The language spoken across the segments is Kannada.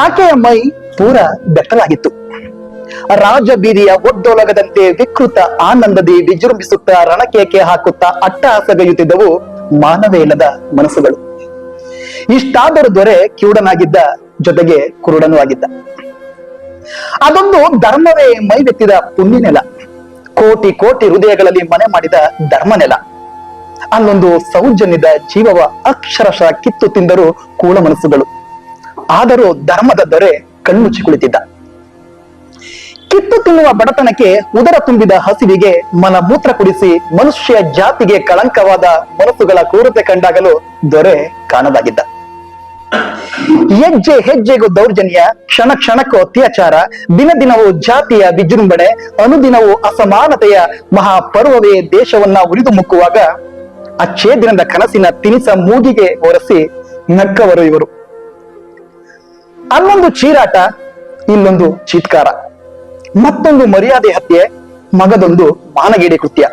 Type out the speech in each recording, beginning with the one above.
ಆಕೆಯ ಮೈ ಪೂರ ಬೆತ್ತಲಾಗಿತ್ತು. ರಾಜ ಬೀದಿಯ ಒಡ್ಡೊಲಗದಂತೆ ವಿಕೃತ ಆನಂದದಿ ವಿಜೃಂಭಿಸುತ್ತಾ ರಣಕೇಕೆ ಹಾಕುತ್ತಾ ಅಟ್ಟಹಾಸಗೈಯುತ್ತಿದ್ದವು ಸಗೆಯುತ್ತಿದ್ದವು ಇಲ್ಲದ ಮನಸ್ಸುಗಳು. ಇಷ್ಟಾದರೂ ದೊರೆ ಕಿವುಡನಾಗಿದ್ದ ಜೊತೆಗೆ ಕುರುಡನೂ ಆಗಿದ್ದ. ಅದೊಂದು ಧರ್ಮವೇ ಮೈವೆತ್ತಿದ ಪುಣ್ಯನೆಲ. ಕೋಟಿ ಕೋಟಿ ಹೃದಯಗಳಲ್ಲಿ ಮನೆ ಮಾಡಿದ ಧರ್ಮ ನೆಲ ಅಲ್ಲೊಂದು ಸೌಜನ್ಯದ ಜೀವವ ಅಕ್ಷರಶಃ ಕಿತ್ತು ತಿಂದರು ಕೂಳ ಮನಸ್ಸುಗಳು ಆದರೂ ಧರ್ಮದ ದೊರೆ ಕಣ್ಮುಚ್ಚಿ ಕುಳಿತಿದ್ದ ಕಿತ್ತು ತಿನ್ನುವ ಬಡತನಕ್ಕೆ ಉದರ ತುಂಬಿದ ಹಸಿವಿಗೆ ಮನ ಮೂತ್ರ ಕುಡಿಸಿ ಮನುಷ್ಯ ಜಾತಿಗೆ ಕಳಂಕವಾದ ಮನಸ್ಸುಗಳ ಕೂರತೆ ಕಂಡಾಗಲು ದೊರೆ ಕಾಣದಾಗಿದ್ದ. ಹೆಜ್ಜೆ ಹೆಜ್ಜೆಗೂ ದೌರ್ಜನ್ಯ, ಕ್ಷಣ ಕ್ಷಣಕ್ಕೂ ಅತ್ಯಾಚಾರ, ದಿನ ದಿನವೂ ಜಾತಿಯ ವಿಜೃಂಭಣೆ, ಅನುದಿನವೂ ಅಸಮಾನತೆಯ ಮಹಾಪರ್ವವೇ ದೇಶವನ್ನ ಉರಿದು ಮುಕ್ಕುವಾಗ ಅಚ್ಛೇದಿನದ ಕನಸಿನ ತಿನಿಸ ಮೂಗಿಗೆ ಒರೆಸಿ ನಕ್ಕವರು ಇವರು. ಅಲ್ಲೊಂದು ಚೀರಾಟ, ಇಲ್ಲೊಂದು ಚೀತ್ಕಾರ. ಮತ್ತೊಂದು ಮರ್ಯಾದೆ ಹತ್ಯೆ, ಮಗದೊಂದು ಮಾನಗೇಡಿ ಕೃತ್ಯ.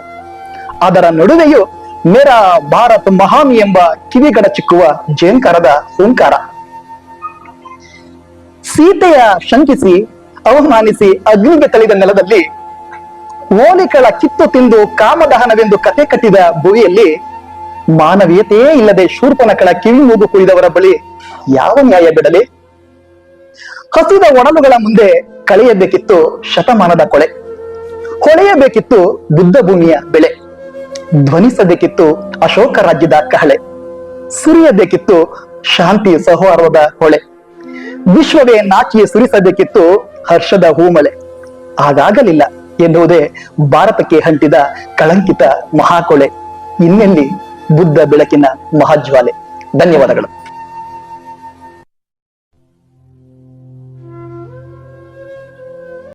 ಅದರ ನಡುವೆಯೂ ಮೇರಾ ಭಾರತ್ ಮಹಾಮಿ ಎಂಬ ಕಿವಿಗಡ ಚಿಕ್ಕುವ ಜೇನ್ಕಾರದ ಓಂಕಾರ. ಸೀತೆಯ ಶಂಕಿಸಿ, ಅವಮಾನಿಸಿ ಅಗ್ನಿಗೆ ತಳಿದ ನೆಲದಲ್ಲಿ ಓಲಿಕಳ ಕಿತ್ತು ತಿಂದು ಕಾಮದಹನವೆಂದು ಕತೆ ಕಟ್ಟಿದ ಭುವಿಯಲ್ಲಿ ಮಾನವೀಯತೆಯೇ ಇಲ್ಲದೆ ಶೂರ್ಪನಕಳ ಕಿವಿ ಮೂಗು ಕುಯ್ದವರ ಬಳಿ ಯಾವ ನ್ಯಾಯ ಬಿಡಲಿ? ಹಸಿದ ಒಡಲುಗಳ ಮುಂದೆ ಕಳೆಯಬೇಕಿತ್ತು ಶತಮಾನದ ಕೊಳೆ. ಕೊಳೆಯಬೇಕಿತ್ತು ಬುದ್ಧ ಭೂಮಿಯ ಬೆಳೆ. ಧ್ವನಿಸಬೇಕಿತ್ತು ಅಶೋಕ ರಾಜ್ಯದ ಕಹಳೆ. ಸುರಿಯಬೇಕಿತ್ತು ಶಾಂತಿ ಸೌಹಾರ್ದದ ಹೊಳೆ. ವಿಶ್ವವೇ ನಾಚಿಯ ಸುರಿಸಬೇಕಿತ್ತು ಹರ್ಷದ ಹೂಮಳೆ. ಹಾಗಾಗಲಿಲ್ಲ ಎನ್ನುವುದೇ ಭಾರತಕ್ಕೆ ಹಂಟಿದ ಕಳಂಕಿತ ಮಹಾಕೊಳೆ. ಇನ್ನೆಲ್ಲಿ ಬುದ್ಧ ಬೆಳಕಿನ ಮಹಾಜ್ವಾಲೆ. ಧನ್ಯವಾದಗಳು.